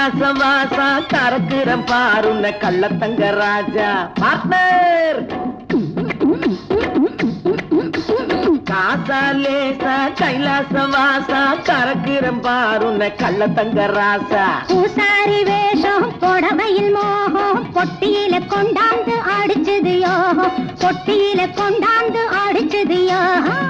கைலாச வாசா தரக்குறம் பாருன்ன கள்ளத்தங்க ராஜா. பார்ட்னர் காசா லேசா கைலாச வாசா கறக்குறம் பாருன்ன கள்ளத்தங்க ராசா பூசாரி வேஷம் புடவையில் மோகம் பொட்டியில கொண்டாந்து அடிச்சது யோகம். பொட்டியில கொண்டாந்து அடிச்சது யோகம்.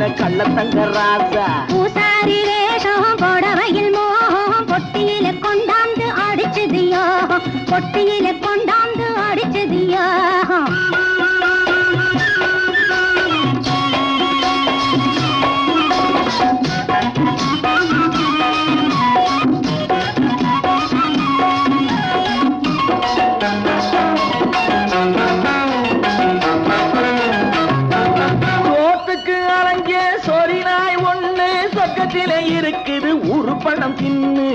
பாருன கள்ளத்தங்க ராசா. பூசாரி வேஷம் புடவையில் மோகம் பொட்டியில கொண்டாந்து அடிச்சது யோகம். பொட்டியில சொர்க்கத்திலே இருக்குது ஒரு பழம் தின்னு.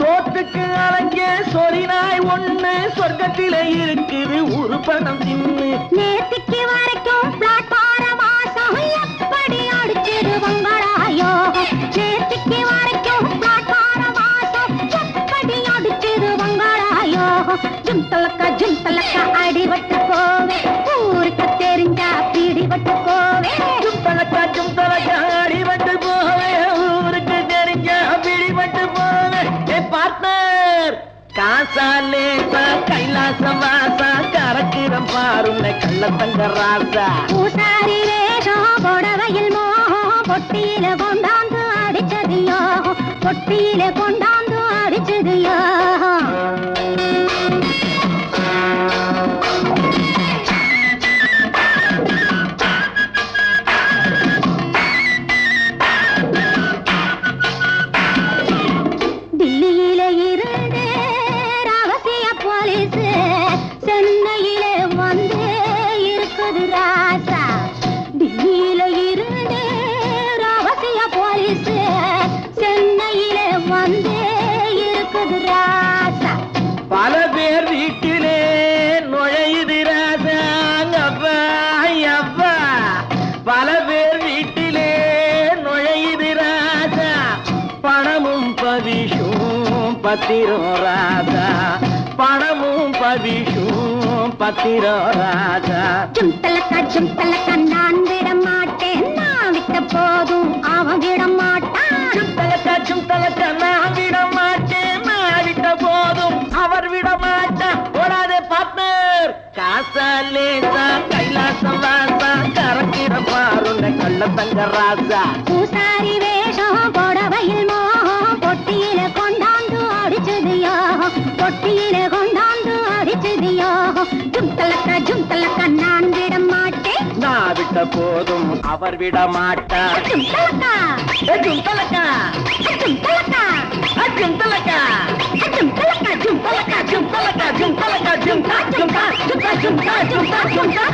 தோத்துக்கு அலைஞ்ச சொரிநாய் ஒண்ணு சொர்க்கத்திலே இருக்குது ஒரு பழம் தின்னு. நேத்திக்கு வரைக்கும் ஜிம் தலக்கா ஜிம் தலக்கா அடிபட்டு போவே. காசாலே கைலாசம் லேசா கைலாச வாசா கறக்கிறம் பாருங்க கள்ளத்தங்க ராசா. பூசாரி வேஷம் புடவையில் மோகம் பொட்டியில கொண்டாந்து அடிச்சது யோகம் பொட்டியில கொண்டாந்து அடிச்சது யோகம். பத்திரம் ராஜா. பணமும் பவிஷும் பத்திரம் ராஜா. ஜும் தலக்கா ஜும் தலக்கா நான் விட மாட்டேன் நான் விட்ட போதும் அவன் விட மாட்டான் சுத்தலக்கா சுத்தலக்கா நான் விட மாட்டேன் நான் விட்ட போதும் அவர் விட மாட்டார் ஓடாதே பார்ட்னர் காசா லேசா கைலாசம் வாசா. கறக்கிற பாருங்க கள்ளத்தங்க ராசா பூசாரி வேஷம் பொட்டியில கொண்டாந்து அடிச்சதியோ ஜும் தலக்கா ஜும் தலக்கா நான் விட மாட்டேன் நான் விட்ட போதும் அவர் விட மாட்டார் ஜும் தலக்கா ஏ, சுத்தலக்கா ஜும் தலக்கா ஆ, சுத்தலக்கா ஜும் தலக்கா ஜும் தலக்கா ஜும் சுத்தலக்கா சுத்தலக்கா சுத்தா சுத்தா சுத்தா சுத்தா சுத்தா சுத்தா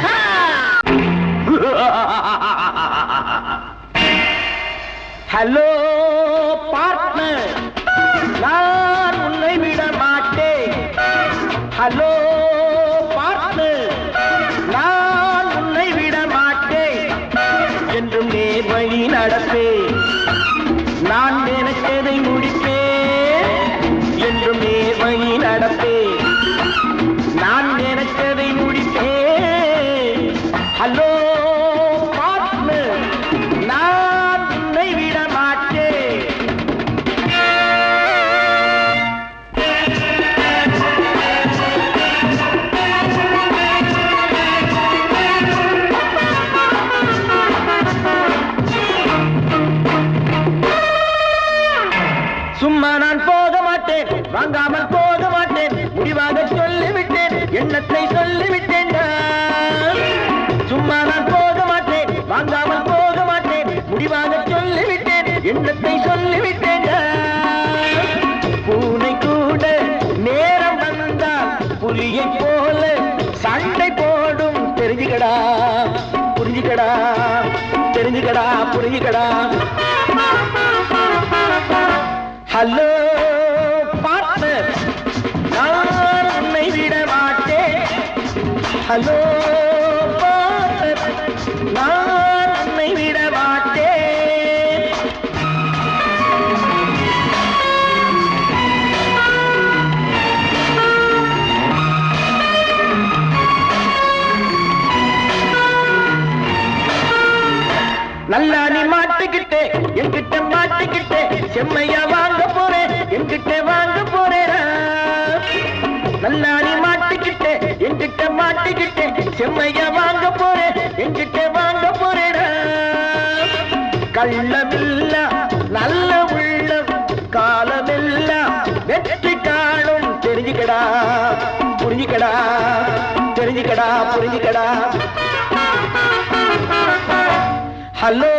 ஹலோ! करते சும்மா நான் போக மாட்டேன். வாங்காமல் போக மாட்டேன். முடிவாக சொல்லிவிட்டேன். எண்ணத்தை சொல்லிவிட்டேன். சும்மா நான் போக மாட்டேன். வாங்காமல் போக மாட்டேன். முடிவாக சொல்லிவிட்டேன். எண்ணத்தை சொல்லிவிட்டேன். பூனை கூட நேரம் வந்தால் புலியை போல சண்டை போடும். தெரிஞ்சுக்கடா. புரிஞ்சுக்கடா. தெரிஞ்சுக்கடா. புரிஞ்சுக்கடா. ஹலோ பார்ட்னர் நான் உன்னை விட மாட்டேன். ஹலோ பார்ட்னர் நான் உன்னை விட மாட்டேன். நல்லா நீ மாட்டிக்கிட்டே என்கிட்ட மாட்டிக்கிட்டே செம்மையா வாங்க உங்ககிட்ட வாங்க போறேடா. நல்லா நீ மாட்டிக்கிட்டே என்கிட்ட மாட்டிக்கிட்டே செம்மையா வாங்க போறேன் என்கிட்ட வாங்க போறேடா. கள்ளமில்ல நல்ல உள்ளம் காலமில்ல வெற்றி காலம் தெரிஞ்சுக்கடா புரிஞ்சுக்கடா தெரிஞ்சுக்கடா புரிஞ்சுக்கடா. ஹலோ